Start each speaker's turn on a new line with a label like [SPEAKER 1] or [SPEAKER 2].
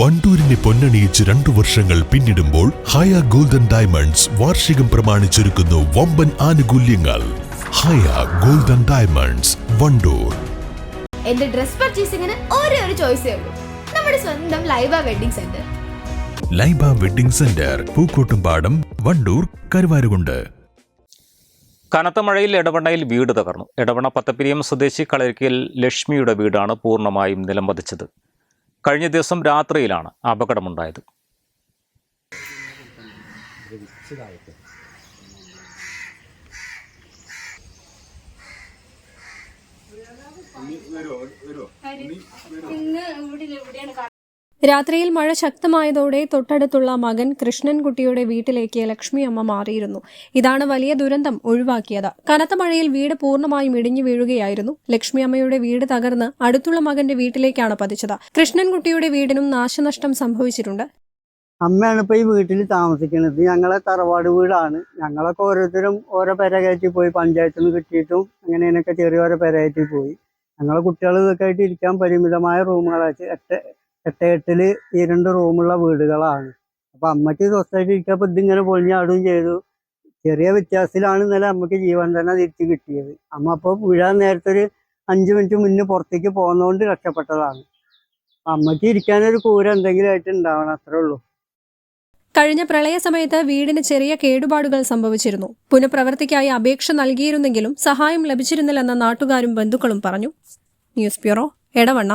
[SPEAKER 1] വണ്ടൂരിനെ പൊന്നണിയിച്ച് രണ്ടു വർഷങ്ങൾ പിന്നിടുമ്പോൾ ഹയ ഗോൾഡൻ ഡയമണ്ട്സ് വാർഷികം പ്രമാണിച്ചൊരുക്കുന്നു വമ്പൻ ആനുകൂല്യങ്ങൾ. Haya golden diamonds Wandoor.
[SPEAKER 2] എന്റെ ഡ്രസ് പർച്ചേസിംഗിന് ഒരേ ഒരു ചോയ്സ് ഉള്ളൂ. നമ്മുടെ സ്വന്തം Laiba wedding centre.
[SPEAKER 1] Laiba wedding centre Pookkottumpadam Wandoor Karuvarakundu.
[SPEAKER 3] കനത്ത മഴയിൽ എടവണ്ണയിൽ വീട് തകർന്നു. ഇടവണ പത്തപ്പിരിയം സ്വദേശി കളരിക്കൽ ലക്ഷ്മിയുടെ വീടാണ് പൂർണമായും നിലംപതിച്ചത്. കഴിഞ്ഞ ദിവസം രാത്രിയിലാണ് അപകടമുണ്ടായത്.
[SPEAKER 4] രാത്രിയിൽ മഴ ശക്തമായതോടെ തൊട്ടടുത്തുള്ള മകൻ കൃഷ്ണൻകുട്ടിയുടെ വീട്ടിലേക്ക് ലക്ഷ്മി അമ്മ മാറിയിരുന്നു. ഇതാണ് വലിയ ദുരന്തം ഒഴിവാക്കിയത്. കനത്ത മഴയിൽ വീട് പൂർണമായും ഇടിഞ്ഞു വീഴുകയായിരുന്നു. ലക്ഷ്മി അമ്മയുടെ വീട് തകർന്ന് അടുത്തുള്ള മകന്റെ വീട്ടിലേക്കാണ് പതിച്ചത്. കൃഷ്ണൻകുട്ടിയുടെ വീടിനും നാശനഷ്ടം സംഭവിച്ചിട്ടുണ്ട്.
[SPEAKER 5] അമ്മയാണ് ഇപ്പൊ ഈ വീട്ടിൽ താമസിക്കുന്നത്. ഞങ്ങളെ തറവാട് വീടാണ്. ഞങ്ങളൊക്കെ ഓരോരുത്തരും ഓരോ പെര കയറ്റി പോയി. പഞ്ചായത്തിൽ നിന്ന് കിട്ടിയിട്ടും അങ്ങനെയൊക്കെ ചെറിയ ഓരോ പെര കയറ്റി പോയി. ഞങ്ങളെ കുട്ടികൾ ഇതൊക്കെ ആയിട്ട് ഇരിക്കാൻ പരിമിതമായ റൂമുകളായിട്ട് എട്ട് എട്ട് എട്ടിൽ ഈ രണ്ട് റൂമുള്ള വീടുകളാണ്. അപ്പൊ അമ്മയ്ക്ക് സ്വസ്ഥമായിട്ട് ഇതിങ്ങനെ ഇതിങ്ങനെ പൊളിഞ്ഞാടുകയും ചെയ്തു. ചെറിയ വ്യത്യാസത്തിലാണ് ഇന്നലെ അമ്മയ്ക്ക് ജീവൻ തന്നെ തിരിച്ചു കിട്ടിയത്. അമ്മ അപ്പോൾ വീഴാൻ നേരത്തെ ഒരു അഞ്ചു മിനിറ്റ് മുന്നേ പുറത്തേക്ക് പോകുന്നതുകൊണ്ട് രക്ഷപ്പെട്ടതാണ് അമ്മയ്ക്ക് ഇരിക്കാനൊരു കൂര എന്തെങ്കിലും ആയിട്ട് ഉണ്ടാവണം അത്രേ ഉള്ളൂ.
[SPEAKER 4] കഴിഞ്ഞ പ്രളയ സമയത്ത് വീടിന് ചെറിയ കേടുപാടുകൾ സംഭവിച്ചിരുന്നു. പുനഃപ്രവർത്തിക്കായി അപേക്ഷ നൽകിയിരുന്നെങ്കിലും സഹായം ലഭിച്ചിരുന്നില്ലെന്ന് നാട്ടുകാരും ബന്ധുക്കളും പറഞ്ഞു. News bureau Edavanna.